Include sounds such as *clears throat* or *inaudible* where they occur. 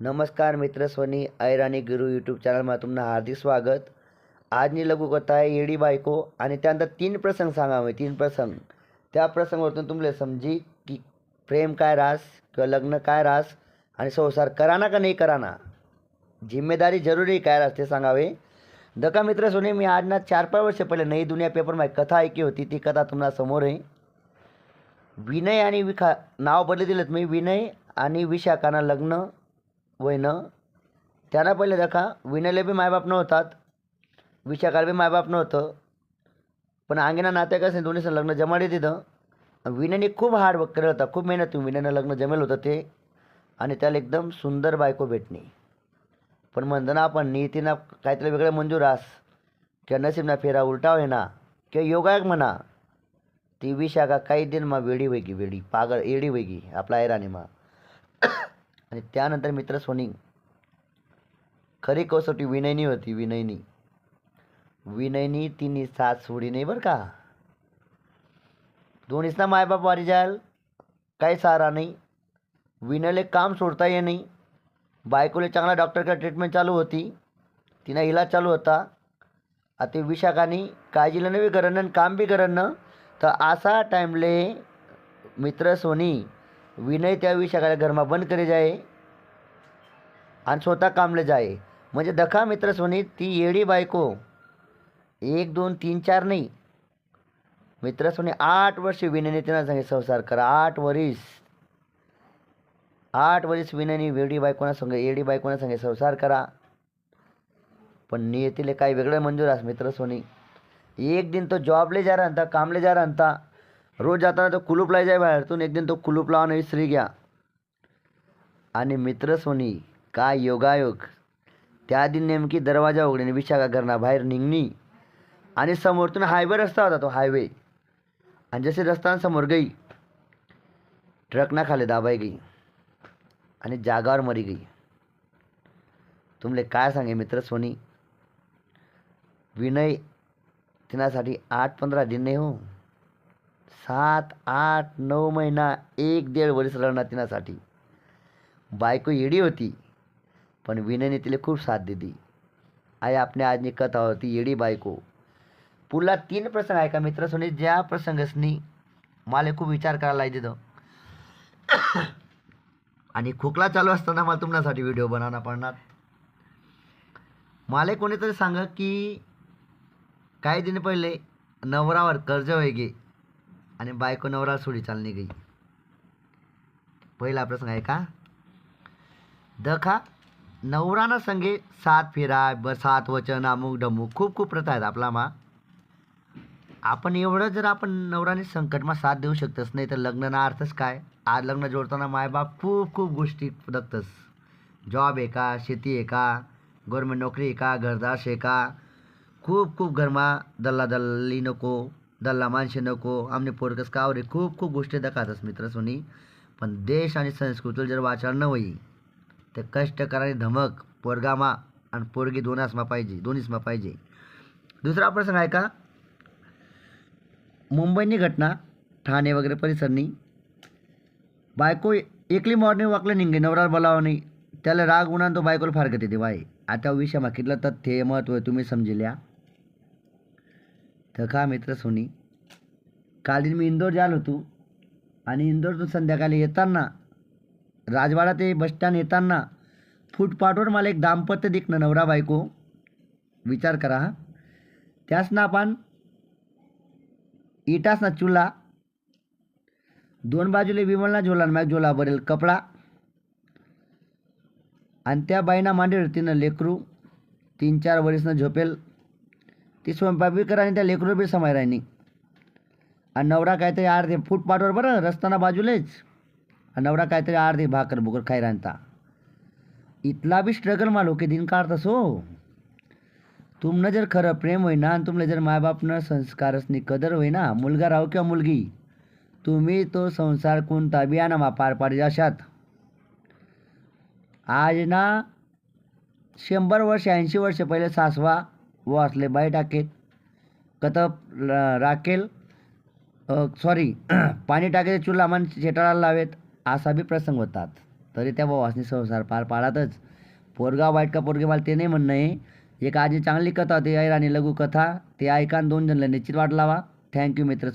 नमस्कार मित्रस्वनी સ્વની ऐराणी गुरु यूट्यूब चॅनलमध्ये तुम्हाला हार्दिक स्वागत. आजनी लघुकथा आहे येडी बायको आणि त्यानंतर तीन प्रसंग सांगावे तीन प्रसंग. त्या प्रसंगावरतून तुमले समजी की प्रेम काय रास किंवा लग्न काय रास आणि संसार कराना का नाही कराना? जिम्मेदारी जरुरी काय रास ते सांगावे. दका मित्र सोने मी आजना चार पाच वर्ष पहिले नई दुनिया पेपरमध्ये कथा ऐकी होती ती कथा तुम्हाला समोर आहे. विनय आणि विखा नाव बदले दिलेत मी विनय आणि विशाखाना लग्न. वयनं त्यांना पहिले देखा विनयला बी मायबाप नव्हतात विशाखाला बी मायबाप नव्हतं पण अंगीना नात्या कसं दोन्हीचं लग्न जमाडे तिथं. विनयने खूप हार्ड वर्क केलं होता खूप मेहनत विनयनं लग्न जमेल होतं ते आणि त्याला एकदम सुंदर बायको भेटणे पण म्हणतो ना आपण नियतीनं काहीतरी वेगळं मंजूर आस किंवा नसीबना फेरा उलटा ना किंवा योगायक म्हणा ती विशाखा काही दिन मा वेडी वेगी वेडी पागळ एडी वेगी आपला ऐराणी मा. आणि त्यानंतर मित्र सोनी. खरी कसोटी विनयनी होती विनयनी. विनयनी तिने साथ सोडी नाही बरं का? दोन्हीसना मायबाप वारी जायल काही सारा नाही. विनयले काम सोडता ये नाही. बायकोले चांगला डॉक्टरकडे ट्रीटमेंट चालू होती. तिनं इलाज चालू होता. आता विशाखानी काळजीला नाही करणं आणि काम बी करणं तर असा टाईमले मित्र सोनी विनय त्या सगळ्या घरमा बंद करी जाय आणि स्वतः कामले जाय. म्हणजे दखा मित्र सोनी ती येडी बायको. एक दोन तीन चार नाही. मित्र सोनी आठ वर्ष विनयने त्यांना सांगे संसार करा आठ वरीस. आठ वरीस विनयनी वेडी बायकोना सांगे येडी बायकोना सांगे संसार करा. पण नियतीले काही वेगळं मंजूर आस मित्र सोनी. एक दिन तो जॉबले जा रहा था कामले जा रहा था. रोज जाताना तो कुलूपला जाय बाहेरतून एक दिन तो कुलूप लावणं विसरी घ्या. आणि मित्र सोनी काय योगायोग? त्या दिन नेमकी दरवाजा उघडणे विशाखा घरना बाहेर निघणी. आणि समोरतून हायवे रस्ता होता तो हायवे. आणि जसे रस्त्यांसमोर गई ट्रकना खाली दाबाई गई आणि जागावर मरी गई. तुमले काय सांगे मित्र सोनी? विनय तिनासाठी आठ पंधरा दिन नाही हो. सात आठ नऊ महिना एक दीड वर्ष रडणार तिनासाठी बायको येडी होती पण विनयने तिला खूप साथ दिली. आई आपल्या आजनी कथा होती येडी बायको. पुढला तीन प्रसंग आहे का मित्र ज्या प्रसंगसनी मला खूप विचार करायला लाय तिथं. आणि खोकला चालू असताना मला तुमच्यासाठी व्हिडिओ बनवणं पडणार. मला कोणीतरी सांगा की काही दिन पहिले नवरावर कर्ज वेगे आणि बायको नवरा सोडी चालणे गई पहिला प्रसंग आहे का? दखा नवरानं संगे सात फिरा ब सात वचन अमुक डमुक. खूप खूप प्रथा आहेत आपला मा. आपण एवढं जर आपण नवराने संकटमा साथ देऊ शकतच नाही तर लग्नाना अर्थच काय? आज लग्न जोडताना मायबाप खूप खूप गोष्टी बघतस. जॉब आहे का शेती आहे का गव्हर्मेंट नोकरी आहे का घरदार आहे का खूप खूप घरमा दल्ला दल्ली नको. दल्ला माणसे नको आमने पोरकस कावरे खूप खूप गोष्टी दाखवतात मित्र सोनी. पण देश आणि संस्कृतीला जर वाचन न होई तर कष्ट करायची धमक पोरगामा आणि पोरगी दोनासमा पाहिजे दोन्हीसमा पाहिजे. दुसरा प्रसंग आहे का? मुंबईनी घटना ठाणे वगैरे परिसरनी. बायको एकली मॉर्निंग वाकले निघे नवरा बोलावं नाही त्याला राग उन्हा तो बायकोला फारकत येते बाय आता विषय मागितलं तर ते महत्त्व तुम्ही समजिल्या? तर का मित्र सोनी. काल दिन मी इंदोर जायला होतो आणि इंदोरतून संध्याकाळी येताना राजवाडा ते बसस्टँड येताना फुटपाथवर मला एक दाम्पत्य दिखणं नवरा बायको विचार करा हा. त्याच ना आपण इटासना चुला दोन बाजूले विमलना झोला मॅग झोला भरेल कपडा आणि त्या बाईना मांडेल तिनं लेकरू तीन चार वरीसनं झोपेल. ती स्वयंपाक आणि त्या लेकरू बी समाय राहिनी. आणि नवरा काहीतरी अर्धे फुटपाथवर बरं रस्ताना बाजूलेच. आणि नवरा काहीतरी अर्धे भाकर बुकर खाई राहता इथला बी स्ट्रगल मालो की दिन काढतस हो तुमनं जर खरं प्रेम होईना आणि तुमले जर मायबापनं संस्कारसनी कदर होईना मुलगा राहो किंवा मुलगी तुम्ही तो संसार कोणता बियाना मा पार पाडी अशात आज ना शंभर वर्ष ऐंशी वर्ष पहिले सासवा व असले बाई टाकेत कत राखेल सॉरी *clears throat* पाणी टाकेल चुला मन शेटाळाला लावेत असा बी प्रसंग होतात. तरी त्या वासनी संसार पार पाडातच. पोरगा वाईट का पोरगे मला ते नाही म्हणणं आहे. एक आजी चांगली कथा होती ऐराणी लघुकथा ते ऐकान दोन जणला निश्चित वाट लावा. थँक्यू मित्र